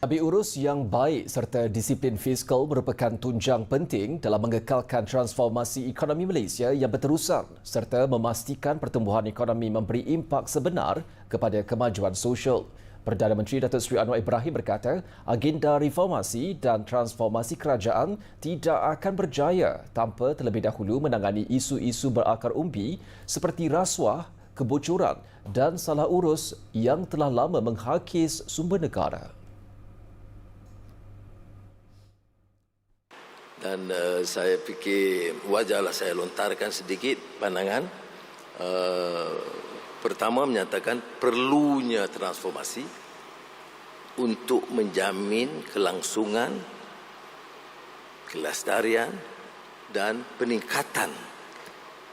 Tabi urus yang baik serta disiplin fiskal merupakan tunjang penting dalam mengekalkan transformasi ekonomi Malaysia yang berterusan serta memastikan pertumbuhan ekonomi memberi impak sebenar kepada kemajuan sosial. Perdana Menteri Datuk Seri Anwar Ibrahim berkata, agenda reformasi dan transformasi kerajaan tidak akan berjaya tanpa terlebih dahulu menangani isu-isu berakar umbi seperti rasuah, kebocoran dan salah urus yang telah lama menghakis sumber negara. Dan uh, saya fikir wajarlah saya lontarkan sedikit pandangan uh, pertama menyatakan perlunya transformasi untuk menjamin kelangsungan kelestarian dan peningkatan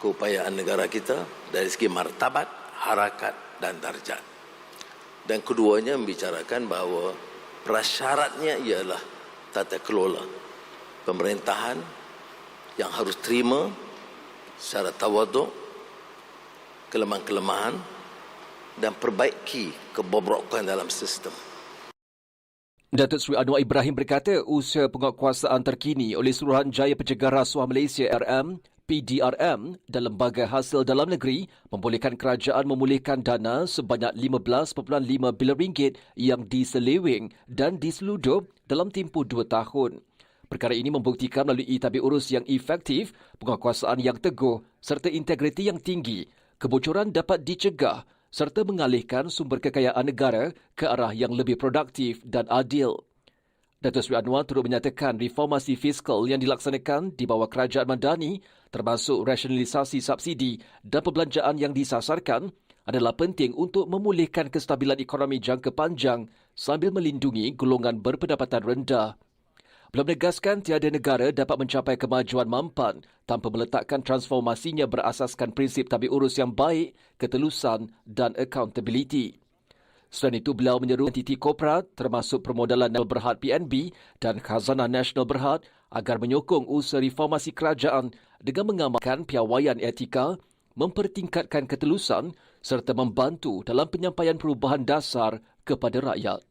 keupayaan negara kita dari segi martabat, harakat dan darjat. Dan keduanya membicarakan bahawa prasyaratnya ialah tata kelola pemerintahan yang harus terima secara tawaduk kelemahan-kelemahan dan perbaiki kebobrokan dalam sistem. Datuk Seri Anwar Ibrahim berkata usaha penguatkuasaan terkini oleh Suruhanjaya Pencegah Rasuah Malaysia RM PDRM dan Lembaga Hasil Dalam Negeri membolehkan kerajaan memulihkan dana sebanyak 15.5 bilion ringgit yang diseleweng dan diseludup dalam tempoh dua tahun. Perkara ini membuktikan melalui tabir urus yang efektif, penguasaan yang teguh serta integriti yang tinggi, kebocoran dapat dicegah serta mengalihkan sumber kekayaan negara ke arah yang lebih produktif dan adil. Datuk Seri Anwar turut menyatakan reformasi fiskal yang dilaksanakan di bawah kerajaan Madani termasuk rasionalisasi subsidi dan perbelanjaan yang disasarkan adalah penting untuk memulihkan kestabilan ekonomi jangka panjang sambil melindungi golongan berpendapatan rendah belum menegaskan tiada negara dapat mencapai kemajuan mampan tanpa meletakkan transformasinya berasaskan prinsip tabi urus yang baik, ketelusan dan accountability. Selain itu, beliau menyeru entiti korporat termasuk Permodalan Nasional Berhad PNB dan Khazanah Nasional Berhad agar menyokong usaha reformasi kerajaan dengan mengamalkan piawaian etika, mempertingkatkan ketelusan serta membantu dalam penyampaian perubahan dasar kepada rakyat.